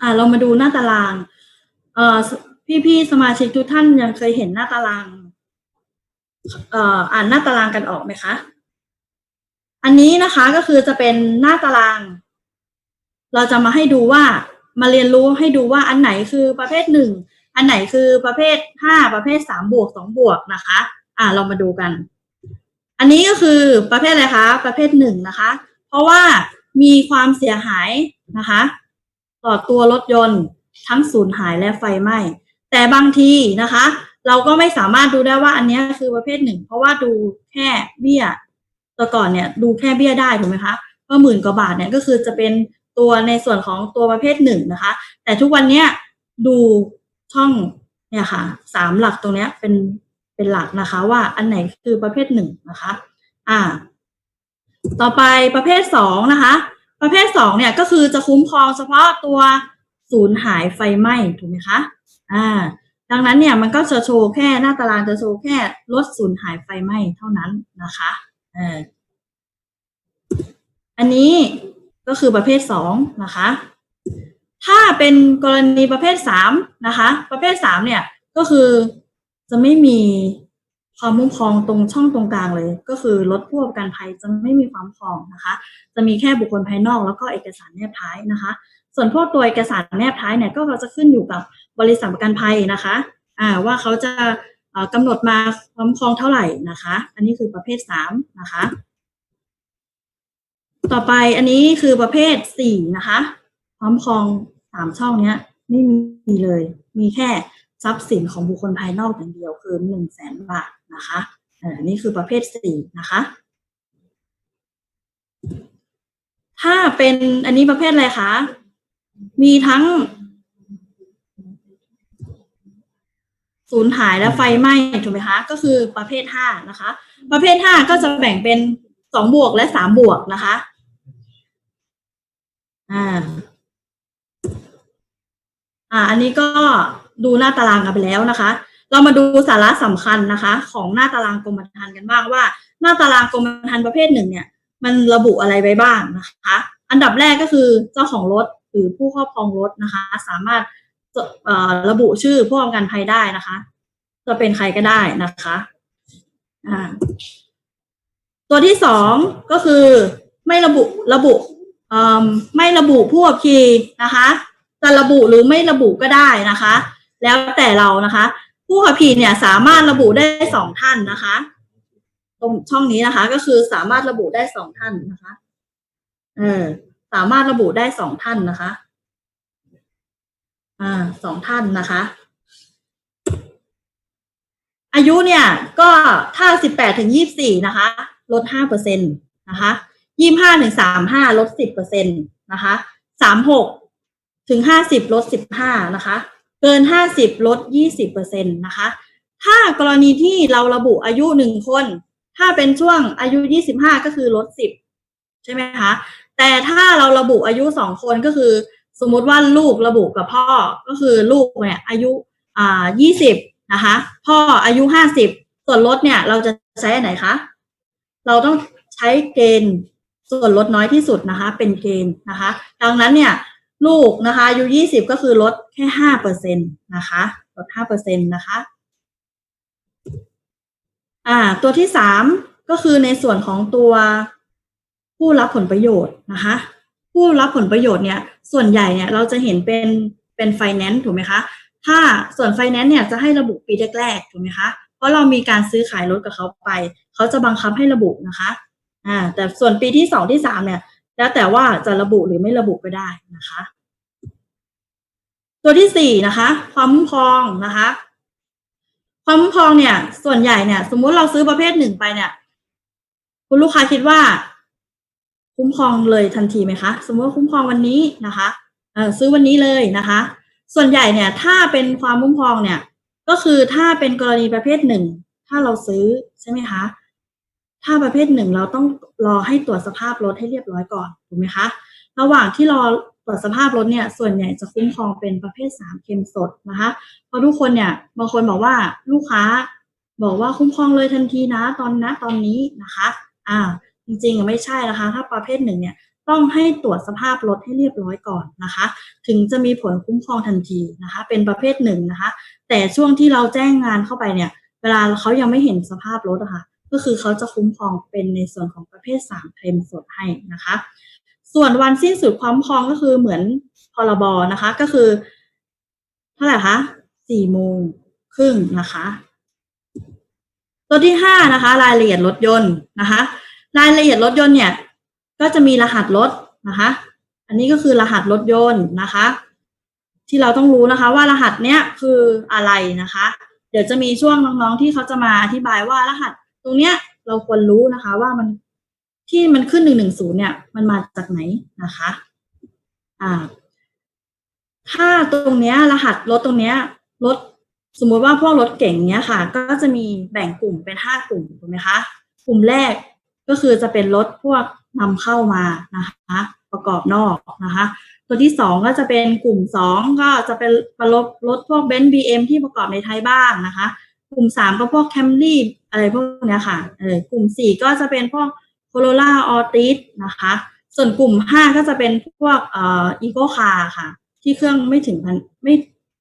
อ่าเรามาดูหน้าตาราง เอ่อพี่พี่ๆสมาชิกทุกท่านยังเคยเห็นหน้าตาราง เอ่ออ่านหน้าตารางกันออกไหมคะ อันนี้นะคะก็คือจะเป็นหน้าตาราง เราจะมาให้ดูว่ามาเรียนรู้ให้ดูว่าอันไหนคือประเภทหนึ่งอันไหนคือประเภทห้าประเภทสามบวกสองบวกนะคะ อ่าเรามาดูกัน อันนี้ก็คือประเภทอะไรคะ ประเภทหนึ่งนะคะ เพราะว่ามีความเสียหายนะคะ ต่อตัวรถยนต์ทั้งสูญหายและไฟไหม้ แต่บางทีนะคะ เราก็ไม่สามารถดูได้ว่าอันนี้คือประเภทหนึ่ง เพราะว่าดูแค่เบี้ยตัวก่อนเนี่ยดูแค่เบี้ยได้ถูกไหมคะว่าหมื่นกว่าบาทเนี่ยก็คือจะเป็นตัวในส่วนของตัวประเภทหนึ่งนะคะ แต่ทุกวันเนี้ยดูช่องเนี่ยค่ะสามหลักตรงเนี้ยเป็นเป็นหลักนะคะ ว่าอันไหนคือประเภทหนึ่งนะคะ อ่า ต่อไปประเภทสองนะคะ ประเภทสองเนี่ยก็คือจะคุ้มครองเฉพาะตัวสูญหายไฟไหม้ถูกไหมคะ อ่า ดังนั้นเนี่ยมันก็จะโชว์แค่หน้าตารางจะโชว์แค่ลดสูญหายไฟไหม้เท่านั้นนะคะเอออันนี้ก็คือประเภทสองนะคะ ถ้าเป็นกรณีประเภทสามนะคะ ประเภทสามเนี่ยก็คือจะไม่มี ความคุ้มครองตรงช่องตรงกลางเลย ก็คือรถผู้ประกันภัยจะไม่มีความพองนะคะ จะมีแค่บุคคลภายนอกแล้วก็เอกสารแนบท้ายนะคะ ส่วนพวกตัวเอกสารแนบท้ายเนี่ยก็เราจะขึ้นอยู่กับบริษัทประกันภัยนะคะอ่าว่าเขาจะเอ่อกำหนดมาคุ้มครองเท่าไหร่นะคะ อันนี้คือประเภทสามนะคะ ต่อไปอันนี้คือประเภทสี่นะคะพร้อมครองสามช่องเนี้ยไม่มีเลย มีแค่ ทรัพย์สินของบุคคลภายนอกอย่างเดียวคือหนึ่งแสนบาทนะคะอันนี้คือประเภทสี่นะคะ ถ้าเป็นอันนี้ประเภทอะไรคะ มีทั้งสูญหายและไฟไหม้ถูกไหมคะ ก็คือประเภทห้านะคะ ประเภทห้าก็จะแบ่งเป็นสองบวกและสามบวกนะคะ อ่า อ่า อันนี้ก็ ดูหน้าตารางกันไปแล้วนะคะ เรามาดูสาระสำคัญนะคะ ของหน้าตารางกรมธรรม์กันบ้างว่า หน้าตารางกรมธรรม์ประเภทหนึ่งเนี่ย มันระบุอะไรไว้บ้างนะคะ อันดับแรกก็คือเจ้าของรถหรือผู้ครอบครองรถนะคะ สามารถระบุชื่อผู้ประกันภัยได้นะคะ จะเป็นใครก็ได้นะคะตัวที่สองก็คือไม่ระบุระบุไม่ระบุผู้ขับขี่นะคะ จะระบุหรือไม่ระบุก็ได้นะคะ แล้วแต่เรานะคะ ผู้ขับขี่เนี่ยสามารถระบุได้สองท่านนะคะ ตรงช่องนี้นะคะ ก็คือสามารถระบุได้สองท่านนะคะ เออ สามารถระบุได้สองท่านนะคะ อ่าสองท่านนะคะ อายุเนี่ย ก็ถ้าสิบแปดถึงยี่สี่นะคะ ลดห้าเปอร์เซ็นตนะคะยี่ห้าถึงสามห้าลดสิบเปอร์เซ็นตนะคะสามหกถึงห้าสิบลดสิบห้านะคะ เกินห้าสิบลดยี่สิบเปอร์เซ็นตนะคะ ถ้ากรณีที่เราระบุอายุหนึ่งคน ถ้าเป็นช่วงอายุยี่สิบห้าก็คือลดสิบใช่ไหมคะ แต่ถ้าเราระบุอายุสองคนก็คือ สมมติว่าลูกระบุกับพ่อ ก็คือลูกเนี่ยอายุอ่ายี่สิบนะคะ พ่ออายุห้าสิบส่วนลดเนี่ยเราจะใช้อันไหนคะ เราต้องใช้เกณฑ์ส่วนลดน้อยที่สุดนะคะ เป็นเกณฑ์นะคะ ดังนั้นเนี่ย ลูกนะคะอายุยี่สิบก็คือลดแค่ห้าเปอร์เซ็นตนะคะ ลดห้าเปอร์เซ็นตนะคะ อ่า ตัวที่สามก็คือในส่วนของตัวผู้รับผลประโยชน์นะคะ ผู้รับผลประโยชน์เนี่ย ส่วนใหญ่เนี่ยเราจะเห็นเป็นเป็นไฟแนนซ์ถูกไหมคะ ถ้าส่วนไฟแนนซ์เนี่ยจะให้ระบุปีแรกๆถูกไหมคะ เพราะเรามีการซื้อขายรถกับเขาไป เขาจะบังคับให้ระบุนะคะ อ่า แต่ส่วนปีที่สองที่สามเนี่ย แล้วแต่ว่าจะระบุหรือไม่ระบุก็ได้นะคะ ตัวที่สี่นะคะ ความคุ้มครองนะคะ ความคุ้มครองเนี่ย ส่วนใหญ่เนี่ย สมมุติเราซื้อประเภทหนึ่งไปเนี่ย คุณลูกค้าคิดว่า คุ้มครองเลยทันทีไหมคะ สมมติว่าคุ้มครองวันนี้นะคะเออซื้อวันนี้เลยนะคะ ส่วนใหญ่เนี่ย ถ้าเป็นความคุ้มครองเนี่ย ก็คือถ้าเป็นกรณีประเภทหนึ่งถ้าเราซื้อใช่ไหมคะ ถ้าประเภทหนึ่งเราต้องรอให้ตรวจสภาพรถให้เรียบร้อยก่อนถูกไหมคะระหว่างที่รอตรวจสภาพรถเนี่ยส่วนใหญ่จะคุ้มครองเป็นประเภทสามเค็มสดนะคะเพราะทุกคนเนี่ยบางคนบอกว่าลูกค้าบอกว่าคุ้มครองเลยทันทีนะตอนนะตอนนี้นะคะอ่าจริงๆไม่ใช่นะคะ ถ้าประเภทหนึ่งเนี่ยต้องให้ตรวจสภาพรถให้เรียบร้อยก่อนนะคะ ถึงจะมีผลคุ้มครองทันทีนะคะ เป็นประเภทหนึ่งนะคะ แต่ช่วงที่เราแจ้งงานเข้าไปเนี่ย เวลาเขายังไม่เห็นสภาพรถอะค่ะ ก็คือเขาจะคุ้มครองเป็นในส่วนของประเภทสามเคลมสดให้นะคะ ส่วนวันสิ้นสุดความครองก็คือเหมือนพรบนะคะ ก็คือ เท่าไหร่คะสี่โมงครึ่งนะคะตัวที่ห้านะคะ รายละเอียดรถยนต์นะคะ รายละเอียดรถยนต์เนี่ย ก็จะมีรหัสรถนะคะ อันนี้ก็คือรหัสรถยนต์นะคะ ที่เราต้องรู้นะคะ ว่ารหัสเนี้ยคืออะไรนะคะ เดี๋ยวจะมีช่วงน้องๆที่เขาจะมาอธิบายว่ารหัส ตรงเนี้ยเราควรรู้นะคะว่ามันที่มันขึ้นหนึ่งหนึ่งศูนย์เนี่ย มันมาจากไหนนะคะ อ่า ถ้าตรงเนี้ย รหัสรถตรงเนี้ยรถสมมุติว่าพวกรถเก่งเนี้ยค่ะ ก็จะมีแบ่งกลุ่มเป็นห้ากลุ่มถูกไหมคะ กลุ่มแรกก็คือจะเป็นรถพวกนำเข้ามานะคะ ประกอบนอกนะคะ ตัวที่สองก็จะเป็นกลุ่มสองก็จะเป็นรถรถพวกเบนซ์บีเอ็มที่ประกอบในไทยบ้างนะคะ กลุ่มสามก็พวกแคมรี่ อะไรพวกนี้ค่ะเออกลุ่มสี่ก็จะเป็นพวกโคโรล่าออติสนะคะ ส่วนกลุ่มห้าก็จะเป็นพวกเอ่ออีโกคาค่ะ ที่เครื่องไม่ถึงพันไม่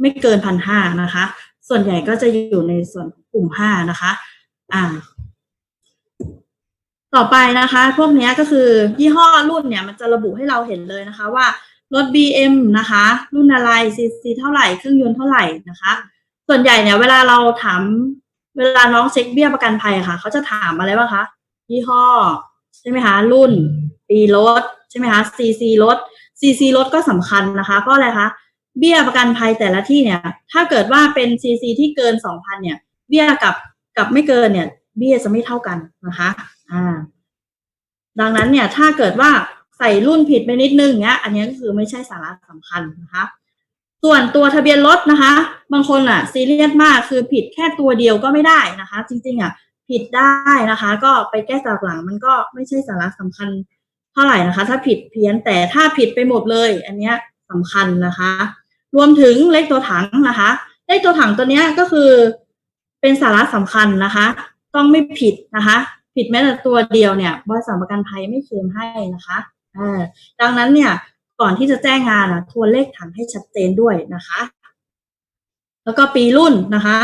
ไม่เกินพันห้านะคะ ส่วนใหญ่ก็จะอยู่ในส่วนกลุ่มห้านะคะอ่าต่อไปนะคะ พวกนี้ก็คือยี่ห้อรุ่นเนี่ยมันจะระบุให้เราเห็นเลยนะคะว่ารถ BM นะคะ รุ่นอะไรซีซีเท่าไหร่เครื่องยนต์เท่าไหร่นะคะ ส่วนใหญ่เนี่ยเวลาเราถาม เวลาน้องเช็คเบี้ยประกันภัยค่ะ เขาจะถามอะไรบ้างคะยี่ห้อ ใช่ไหมคะรุ่น ปีรถใช่ไหมคะ CC รถ CC รถก็สำคัญนะคะเพราะอะไรคะเบี้ยประกันภัยแต่ละที่เนี่ย ถ้าเกิดว่าเป็น CC ที่เกิน2,000เนี่ย เบี้ยกับกับไม่เกินเนี่ย เบี้ยจะไม่เท่ากันนะคะอ่าดังนั้นเนี่ยถ้าเกิดว่าใส่รุ่นผิดไปนิดนึงเนี้ย อันนี้ก็คือไม่ใช่สาระสำคัญนะคะ ส่วนตัวทะเบียนรถนะคะ บางคนอะซีเรียสมากคือผิดแค่ตัวเดียวก็ไม่ได้นะคะ จริง ๆอะผิดได้นะคะ ก็ไปแก้จากหลังมันก็ไม่ใช่สาระสำคัญเท่าไหร่นะคะ ถ้าผิดเพี้ยนแต่ถ้าผิดไปหมดเลย อันเนี้ยสำคัญนะคะ รวมถึงเลขตัวถังนะคะ เลขตัวถังตัวเนี้ยก็คือเป็นสาระสำคัญนะคะ ต้องไม่ผิดนะคะ ผิดแม้แต่ตัวเดียวเนี่ยบริษัทประกันภัยไม่เคลมให้นะคะอ่าดังนั้นเนี่ย ก่อนที่จะแจ้งงานอะทวนเลขถังให้ชัดเจนด้วยนะคะ แล้วก็ปีรุ่นนะคะ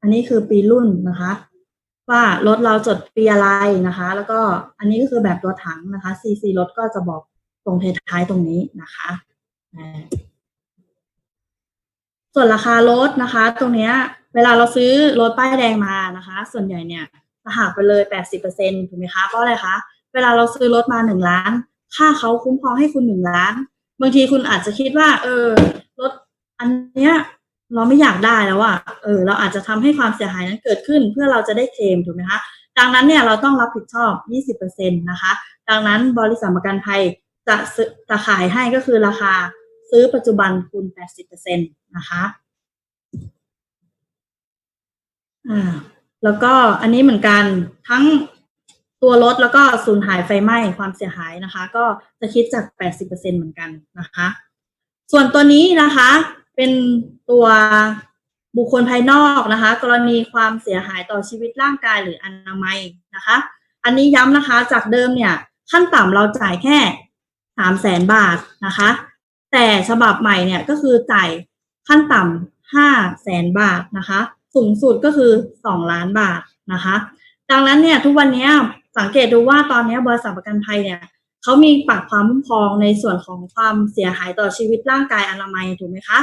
อันนี้คือปีรุ่นนะคะ ว่ารถเราจดปีอะไรนะคะ แล้วก็อันนี้ก็คือแบบตัวถังนะคะ CC รถก็จะบอกตรงท้ายตรงนี้นะคะส่วนราคารถนะคะ ตรงเนี้ย เวลาเราซื้อรถป้ายแดงมานะคะ ส่วนใหญ่เนี่ยจะหักไปเลยแปดสิบเปอร์เซ็นถูกไหมคะเพราะอะไรคะเวลาเราซื้อรถมาหนึ่งล้าน ค่าเขาคุ้มครองให้คุณหนึ่งล้าน บางทีคุณอาจจะคิดว่า เออรถอันเนี้ยเราไม่อยากได้แล้วอะเออ เราอาจจะทำให้ความเสียหายนั้นเกิดขึ้นเพื่อเราจะได้เคลมถูกไหมคะ ดังนั้นเนี่ยเราต้องรับผิดชอบ 20%นะคะ ดังนั้นบริษัทประกันภัยจะจะขายให้ก็คือราคาซื้อปัจจุบันคูณ 80%นะคะอ่าแล้วก็อันนี้เหมือนกันทั้ง ตัวรถแล้วก็สูญหายไฟไหม้ความเสียหายนะคะ ก็จะคิดจาก 80%เหมือนกันนะคะ ส่วนตัวนี้นะคะ เป็นตัวบุคคลภายนอกนะคะ กรณีความเสียหายต่อชีวิตร่างกายหรืออนามัยนะคะ อันนี้ย้ำนะคะจากเดิมเนี่ยขั้นต่ำเราจ่ายแค่สามแสนบาทนะคะ แต่ฉบับใหม่เนี่ยก็คือจ่ายขั้นต่ำห้าแสนบาทนะคะ สูงสุดก็คือสองล้านบาทนะคะ ดังนั้นเนี่ยทุกวันนี้ สังเกตดูว่าตอนนี้บริษัทประกันภัยเนี่ยเขามีปักความคุ้มครองในส่วนของความเสียหายต่อชีวิตร่างกายอนามัยถูกไหมคะ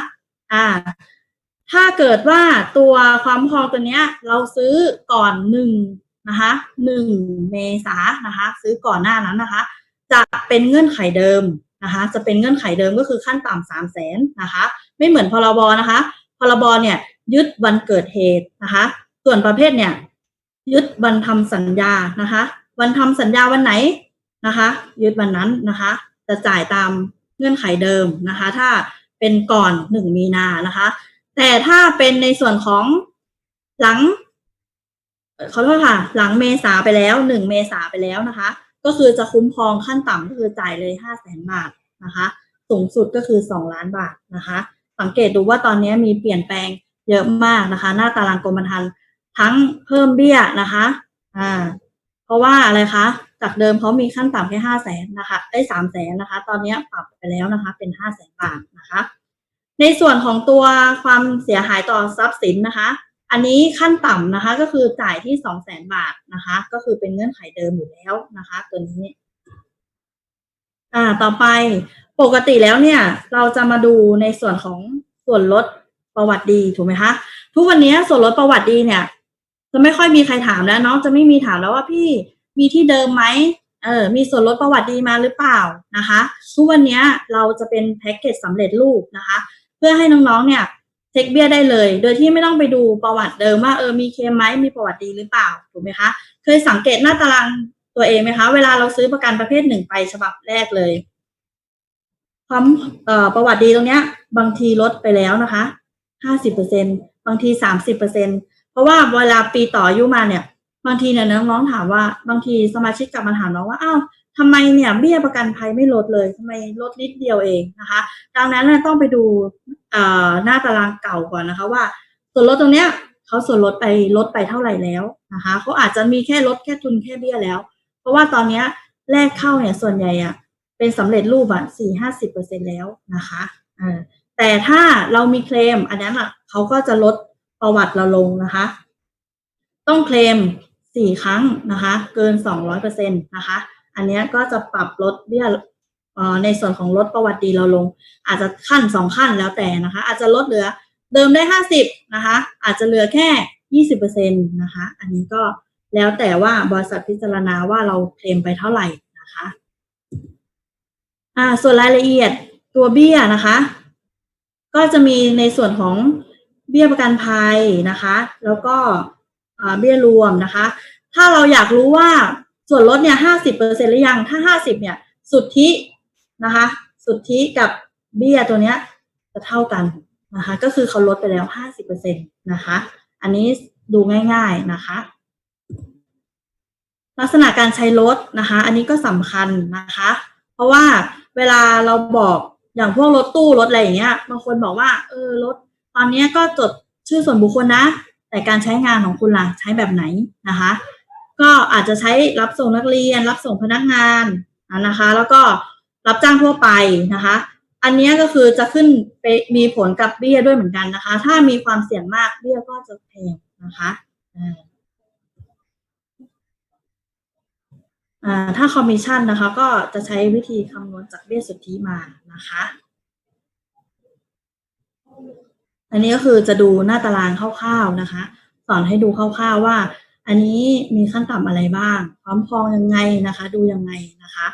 อ่า ถ้าเกิดว่าตัวความคุ้มครองตัวเนี้ย เราซื้อก่อนหนึ่งนะคะหนึ่งเมษานะคะ ซื้อก่อนหน้านั้นนะคะ จะเป็นเงื่อนไขเดิมนะคะ จะเป็นเงื่อนไขเดิมก็คือขั้นต่ำสามแสนนะคะ ไม่เหมือนพรบนะคะ พรบเนี่ยยึดวันเกิดเหตุนะคะ ส่วนประเภทเนี่ย ยึดวันทำสัญญานะคะ วันทำสัญญาวันไหนนะคะ ยึดวันนั้นนะคะ จะจ่ายตามเงื่อนไขเดิมนะคะ ถ้าเป็นก่อนหนึ่งมีนานะคะ แต่ถ้าเป็นในส่วนของหลังเอ่อขอโทษค่ะ หลังเมษาไปแล้วหนึ่งเมษาไปแล้วนะคะ ก็คือจะคุ้มครองขั้นต่ำก็คือจ่ายเลยห้าแสนบาทนะคะ สูงสุดก็คือสองล้านบาทนะคะ สังเกตดูว่าตอนนี้มีเปลี่ยนแปลงเยอะมากนะคะ หน้าตารางกรมธรรม์ ทั้งเพิ่มเบี้ยนะคะ อ่า เพราะว่าอะไรคะ จากเดิมเขามีขั้นต่ำแค่ห้าแสนนะคะได้สามแสนนะคะ ตอนนี้ปรับไปแล้วนะคะ เป็นห้าแสนบาทนะคะ ในส่วนของตัวความเสียหายต่อทรัพย์สินนะคะ อันนี้ขั้นต่ำนะคะ ก็คือจ่ายที่สองแสนบาทนะคะ ก็คือเป็นเงื่อนไขเดิมอยู่แล้วนะคะ ตัวนี้ อ่า ต่อไปปกติแล้วเนี่ย เราจะมาดูในส่วนของส่วนลดประวัติดีถูกไหมคะทุกวันนี้ส่วนลดประวัติดีเนี่ย จะไม่ค่อยมีใครถามแล้วเนาะจะไม่มีถามแล้วว่าพี่มีที่เดิมไหมเออมีส่วนลดประวัติดีมาหรือเปล่านะคะทุกวันนี้เราจะเป็นแพ็กเกจสำเร็จรูปนะคะ เพื่อให้น้องๆเนี่ยเช็คเบี้ยได้เลย โดยที่ไม่ต้องไปดูประวัติเดิมว่าเออมีเคมไหมมีประวัติดีหรือเปล่าถูกไหมคะเคยสังเกตหน้าตารางตัวเองไหมคะ เวลาเราซื้อประกันประเภทหนึ่งไปฉบับแรกเลยความเอ่อประวัติดีตรงเนี้ย บางทีลดไปแล้วนะคะห้าสิบเปอร์เซ็นบางทีสามสิบเปอร์เซ็นเพ ราะว่าเวลาปีต่ออายุมาเนี่ย บางทีเนี่ยน้องๆถามว่าบางทีสมาชิกกลับมาถามน้องว่าอ้าวทำไมเนี่ยเบี้ยประกันภัยไม่ลดเลยทำไมลดนิดเดียวเองนะคะ ดังนั้นเนี่ยต้องไปดูหน้าตารางเก่าก่อนนะคะว่า ส่วนลดตรงเนี้ยเขาส่วนลดไปลดไปเท่าไหร่แล้วนะคะเขาอาจจะมีแค่ลดแค่ทุนแค่เบี้ยแล้ว เพราะว่าตอนเนี้ยแรกเข้าเนี่ยส่วนใหญ่อะเป็นสำเร็จรูปอะสี่ห้าสิบเปอร์เซ็นแล้วนะคะแต่ถ้าเรามีเคลมอันนั้นอะเขาก็จะลด ประวัติเราลงนะคะ ต้องเคลมสี่ครั้งนะคะ เกินสองร้อยเปอร์เซ็นตนะคะ อันนี้ก็จะปรับลดเบี้ยเอ่อในส่วนของลดประวัติดีเราลง อาจจะขั้นสองขั้นแล้วแต่นะคะ อาจจะลดเหลือเดิมได้ห้าสิบนะคะ อาจจะเหลือแค่ยี่สิบเปอร์เซ็นตนะคะ อันนี้ก็แล้วแต่ว่าบริษัทพิจารณาว่าเราเคลมไปเท่าไหร่นะคะอ่าส่วนรายละเอียดตัวเบี้ยนะคะ ก็จะมีในส่วนของ เบี้ยประกันภัยนะคะ แล้วก็เบี้ยรวมนะคะ ถ้าเราอยากรู้ว่าส่วนลดเนี่ยห้าสิบเปอร์เซ็นหรือยังถ้าห้าสิบเนี่ย สุทธินะคะ สุทธิกับเบี้ยตัวเนี้ยจะเท่ากันนะคะ ก็คือเขาลดไปแล้วห้าสิบเปอร์เซ็นตนะคะ อันนี้ดูง่าย ๆนะคะ ลักษณะการใช้รถนะคะ อันนี้ก็สำคัญนะคะ เพราะว่าเวลาเราบอกอย่างพวกรถตู้รถอะไรอย่างเงี้ยบางคนบอกว่า เออรถ ตอนนี้ก็จดชื่อส่วนบุคคลนะ แต่การใช้งานของคุณล่ะใช้แบบไหนนะคะ ก็อาจจะใช้รับส่งนักเรียน รับส่งพนักงานนะคะ แล้วก็รับจ้างทั่วไปนะคะ อันนี้ก็คือจะขึ้นไปมีผลกับเบี้ยด้วยเหมือนกันนะคะ ถ้ามีความเสี่ยงมากเบี้ยก็จะแพงนะคะอ่าถ้าคอมมิชชั่นนะคะ ก็จะใช้วิธีคำนวณจากเบี้ยสุทธิมานะคะ อันนี้ก็คือจะดูหน้าตารางคร่าวๆนะคะ สอนให้ดูคร่าวๆว่า อันนี้มีขั้นต่ำอะไรบ้าง พร้อมพองยังไงนะคะ ดูยังไงนะคะ